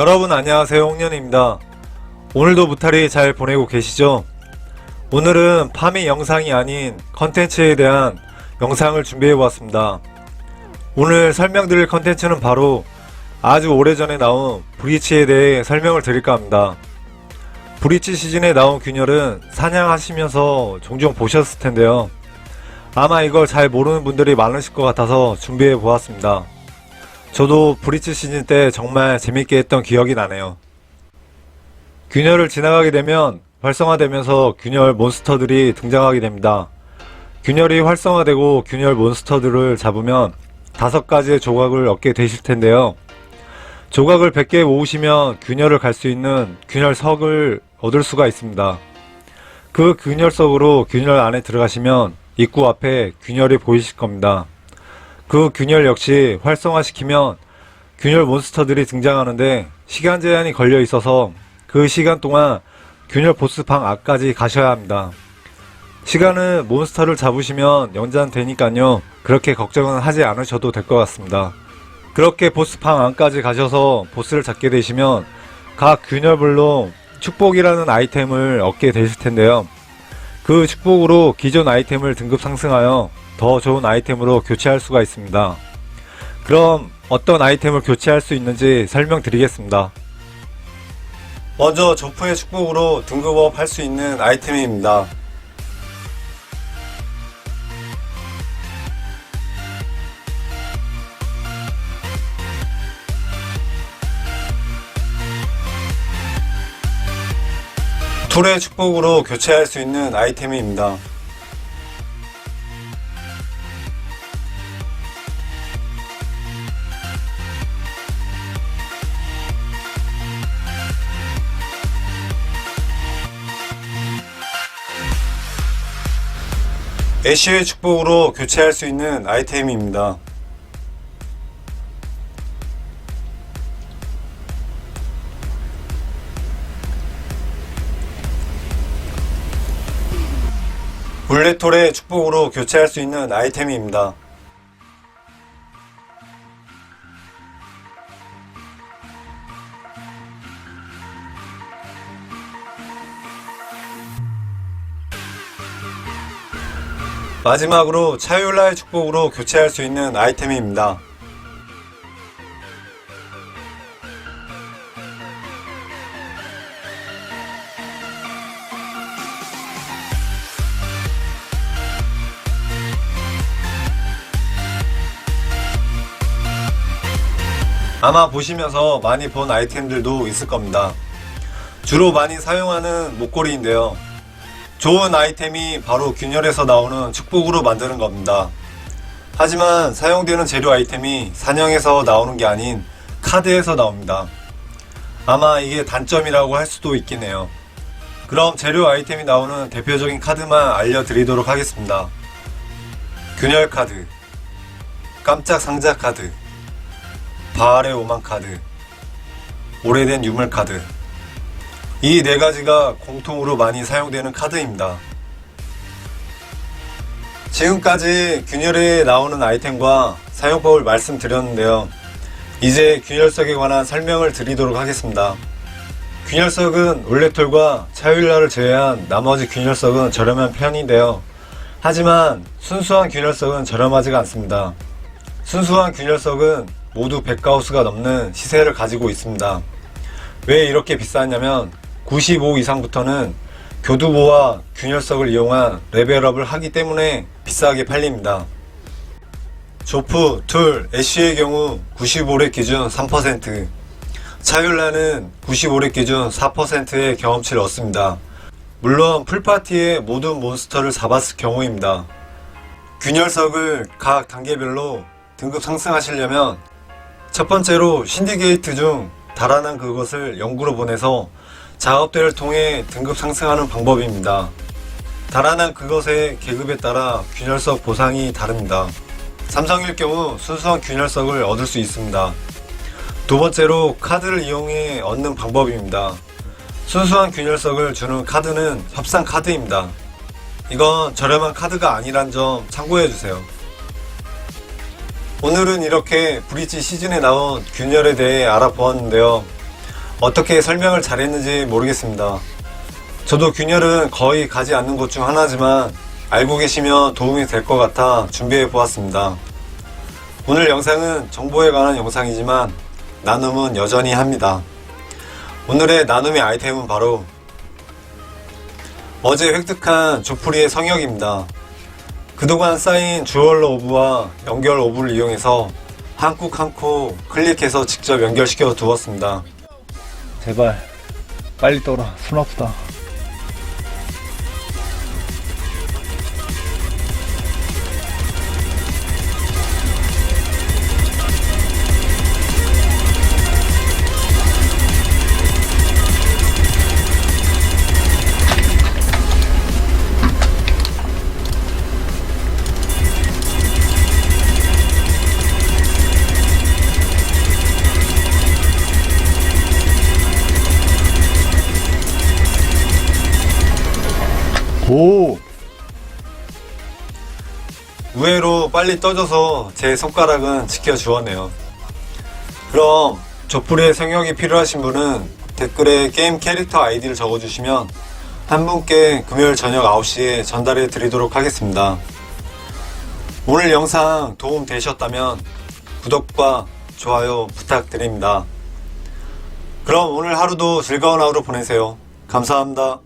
여러분 안녕하세요 홍년입니다. 오늘도 무탈이 잘 보내고 계시죠? 오늘은 파밍 영상이 아닌 컨텐츠에 대한 영상을 준비해 보았습니다. 오늘 설명드릴 컨텐츠는 바로 아주 오래전에 나온 브리치에 대해 설명을 드릴까 합니다. 브리치 시즌에 나온 균열은 사냥하시면서 종종 보셨을 텐데요. 아마 이걸 잘 모르는 분들이 많으실 것 같아서 준비해 보았습니다. 저도 브리치 시즌 때 정말 재밌게 했던 기억이 나네요. 균열을 지나가게 되면 활성화되면서 균열 몬스터들이 등장하게 됩니다. 균열이 활성화되고 균열 몬스터들을 잡으면 다섯 가지의 조각을 얻게 되실 텐데요. 조각을 100개 모으시면 균열을 갈 수 있는 균열석을 얻을 수가 있습니다. 그 균열석으로 균열 안에 들어가시면 입구 앞에 균열이 보이실 겁니다. 그 균열 역시 활성화시키면 균열 몬스터들이 등장하는데 시간 제한이 걸려 있어서 그 시간 동안 균열 보스 방 앞까지 가셔야 합니다. 시간은 몬스터를 잡으시면 연장되니까요. 그렇게 걱정은 하지 않으셔도 될 것 같습니다. 그렇게 보스 방 안까지 가셔서 보스를 잡게 되시면 각 균열별로 축복이라는 아이템을 얻게 되실 텐데요. 그 축복으로 기존 아이템을 등급 상승하여 더 좋은 아이템으로 교체할 수가 있습니다. 그럼 어떤 아이템을 교체할 수 있는지 설명드리겠습니다. 먼저 조프의 축복으로 등급업 할 수 있는 아이템입니다. 툴의 축복으로 교체할 수 있는 아이템입니다. 애쉬의 축복으로 교체할 수 있는 아이템입니다. 블랙톨의 축복으로 교체할 수 있는 아이템입니다. 마지막으로 차율라의 축복으로 교체할 수 있는 아이템입니다. 아마 보시면서 많이 본 아이템들도 있을 겁니다. 주로 많이 사용하는 목걸이인데요. 좋은 아이템이 바로 균열에서 나오는 축복으로 만드는 겁니다. 하지만 사용되는 재료 아이템이 사냥에서 나오는 게 아닌 카드에서 나옵니다. 아마 이게 단점이라고 할 수도 있긴 해요. 그럼 재료 아이템이 나오는 대표적인 카드만 알려드리도록 하겠습니다. 균열 카드, 깜짝 상자 카드, 바알의 오만 카드, 오래된 유물 카드, 이 네 가지가 공통으로 많이 사용되는 카드입니다. 지금까지 균열에 나오는 아이템과 사용법을 말씀드렸는데요. 이제 균열석에 관한 설명을 드리도록 하겠습니다. 균열석은 올레톨과 차율라를 제외한 나머지 균열석은 저렴한 편인데요. 하지만 순수한 균열석은 저렴하지가 않습니다. 순수한 균열석은 모두 100가우스가 넘는 시세를 가지고 있습니다. 왜 이렇게 비싸냐면 95 이상부터는 교두보와 균열석을 이용한 레벨업을 하기 때문에 비싸게 팔립니다. 조프, 툴, 애쉬의 경우 95렙 기준 3%, 차율라는 95렙 기준 4%의 경험치를 얻습니다. 물론 풀파티의 모든 몬스터를 잡았을 경우입니다. 균열석을 각 단계별로 등급 상승하시려면 첫 번째로 신디게이트 중 달아난 그것을 연구로 보내서 작업대를 통해 등급 상승하는 방법입니다. 달아난 그것의 계급에 따라 균열석 보상이 다릅니다. 삼성일 경우 순수한 균열석을 얻을 수 있습니다. 두 번째로 카드를 이용해 얻는 방법입니다. 순수한 균열석을 주는 카드는 협상 카드입니다. 이건 저렴한 카드가 아니란 점 참고해주세요. 오늘은 이렇게 브릿지 시즌에 나온 균열에 대해 알아보았는데요. 어떻게 설명을 잘했는지 모르겠습니다. 저도 균열은 거의 가지 않는 곳 중 하나지만 알고 계시면 도움이 될 것 같아 준비해 보았습니다. 오늘 영상은 정보에 관한 영상이지만 나눔은 여전히 합니다. 오늘의 나눔의 아이템은 바로 어제 획득한 조프리의 성역입니다. 그동안 쌓인 주얼러 오브와 연결 오브를 이용해서 한쿡 한쿡 클릭해서 직접 연결시켜 두었습니다. 제발 빨리 떠라. 손 아프다 오 의외로 빨리 떠져서 제 손가락은 지켜주었네요. 그럼 조프리의 성역이 필요하신 분은 댓글에 게임 캐릭터 아이디를 적어주시면 한 분께 금요일 저녁 9시에 전달해 드리도록 하겠습니다. 오늘 영상 도움 되셨다면 구독과 좋아요 부탁드립니다. 그럼 오늘 하루도 즐거운 하루 보내세요. 감사합니다.